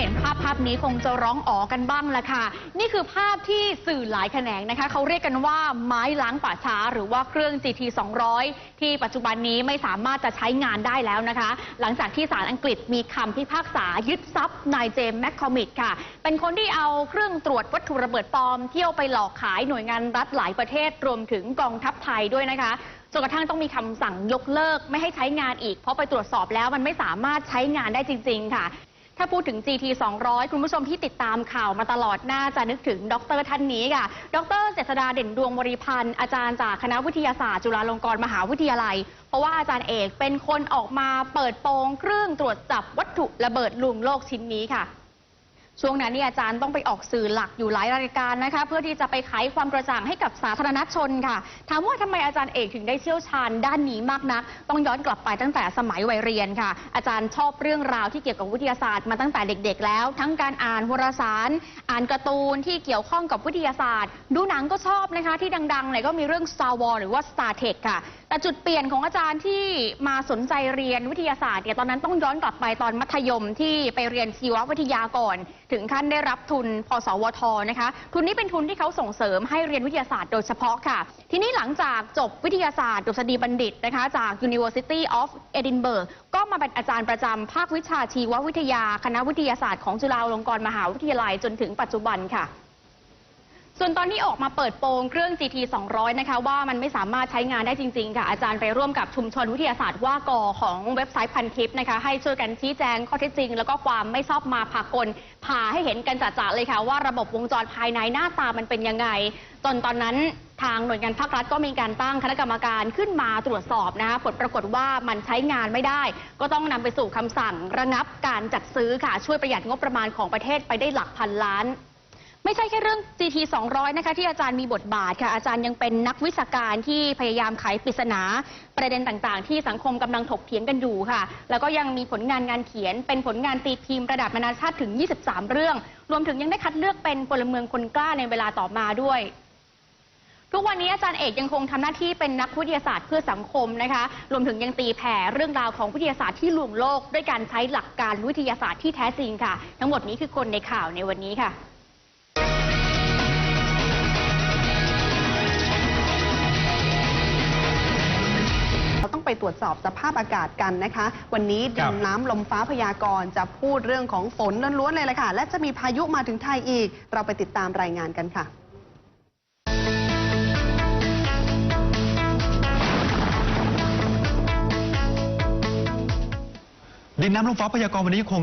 ห็นภาพภาพนี้คงจะร้องอ๋อกันบ้างละค่ะ นี่คือภาพที่สื่อหลายแขนงนะคะเขาเรียกกันว่าไม้ล้างป่าช้า หรือว่าเครื่อง GT 200 ที่ปัจจุบันนี้ไม่สามารถจะใช้งานได้แล้วนะคะ หลังจากที่ศาลอังกฤษมีคำพิพากษายึดทรัพย์นายเจมส์แมคคอมิดค่ะ เป็นคนที่เอาเครื่องตรวจวัตถุระเบิดปลอม เที่ยวไปหลอกขายหน่วยงานรัฐหลายประเทศรวมถึงกองทัพไทยด้วยนะคะจนกระทั่งต้องมีคำสั่งยกเลิกไม่ให้ใช้งานอีก เพราะไปตรวจสอบแล้วมันไม่สามารถใช้งานได้จริง ๆ ค่ะ ถ้าพูดถึง GT 200 คุณผู้ชมที่ติดตามข่าวมาตลอดน่าจะนึกถึงดรท่านนี้ค่ะ ดรเจษดาเด่นดวงบริพันธ์อาจารย์จากคณะวิทยาศาสตร์จุฬาลงกรณ์มหาวิทยาลัย เพราะว่าอาจารย์เอกเป็นคนออกมาเปิดโปงเครื่องตรวจจับวัตถุระเบิดลุงโลกชิ้นนี้ค่ะ ช่วงนั้นเนี่ยอาจารย์ต้องไปออกสื่อหลักอยู่หลายรายการนะคะ เพื่อที่จะไปไขความกระจ่างให้กับสาธารณชนค่ะถามว่าทำไมอาจารย์เอกถึงได้เชี่ยวชาญด้านนี้มากนัก ต้องย้อนกลับไปตั้งแต่สมัยวัยเรียนค่ะ อาจารย์ชอบเรื่องราวที่เกี่ยวกับวิทยาศาสตร์มาตั้งแต่เด็ก ๆ แล้ว ทั้งการอ่านวารสาร อ่านการ์ตูนที่เกี่ยวข้องกับวิทยาศาสตร์ ดูหนังก็ชอบนะคะที่ดังๆเนี่ยก็มีเรื่อง Star Wars หรือว่า Star Trek ค่ะ แต่จุดเปลี่ยนของอาจารย์ที่มาสนใจเรียนวิทยาศาสตร์เนี่ยตอนนั้นต้องย้อนกลับไปตอนมัธยมที่ไปเรียนชีววิทยาก่อน ถึงขั้นได้รับทุนพสวทนะคะ ทุนนี้เป็นทุนที่เขาส่งเสริมให้เรียนวิทยาศาสตร์โดยเฉพาะค่ะ ทีนี้หลังจากจบวิทยาศาสตร์ดุษฎีบัณฑิตนะคะ จาก University of Edinburgh ก็มาเป็นอาจารย์ประจำภาควิชาชีววิทยา คณะวิทยาศาสตร์ของจุฬาลงกรณ์มหาวิทยาลัยจนถึงปัจจุบันค่ะ ส่วนตอนที่ออกมาเปิดโปงเครื่อง GT 200 นะคะ ว่ามันไม่สามารถใช้งานได้จริง ๆ ค่ะ อาจารย์ไปร่วมกับชุมชนวิทยาศาสตร์ว่ากอของเว็บไซต์พันทิปนะคะ ให้ช่วยกันชี้แจงข้อเท็จจริง แล้วก็ความไม่ชอบมาพากลพาให้เห็นกันจัดๆเลยค่ะ ว่าระบบวงจรภายในหน้าตามันเป็นยังไง จนตอนนั้นทางหน่วยงานภาครัฐก็มีการตั้งคณะกรรมการขึ้นมาตรวจสอบนะคะผลปรากฏว่ามันใช้งานไม่ได้ ก็ต้องนำไปสู่คำสั่งระงับการจัดซื้อค่ะช่วยประหยัดงบประมาณของประเทศไปได้หลักพันล้าน ไม่ใช่แค่เรื่อง GT 200 นะคะที่อาจารย์มีบทบาทค่ะ อาจารย์ยังเป็นนักวิชาการที่พยายามไขปริศนาประเด็นต่างๆ ที่สังคมกำลังถกเถียงกันอยู่ค่ะ แล้วก็ยังมีผลงานงานเขียน เป็นผลงานตีพิมพ์ระดับนานาชาติถึง 23 เรื่อง รวมถึงยังได้คัดเลือกเป็นพลเมืองคนกล้าในเวลาต่อมาด้วยทุกวันนี้อาจารย์เอกยังคงทำหน้าที่เป็นนักวิทยาศาสตร์เพื่อสังคมนะคะ รวมถึงยังตีแผ่เรื่องราวของวิทยาศาสตร์ที่ลวงโลก ด้วยการใช้หลักการวิทยาศาสตร์ที่แท้จริงค่ะ ทั้งหมดนี้คือคนในข่าวในวันนี้ค่ะ ไปตรวจสอบสภาพอากาศกันนะคะ วันนี้ครัดิบนน้ำลมฟ้าพยากรณ์จะพูดเรื่องของฝนล้วนๆเลยละค่ะ และจะมีพายุมาถึงไทยอีก เราไปติดตามรายงานกันค่ะดินน้ำลมฟ้าพยากรณ์วันนี้ยังคง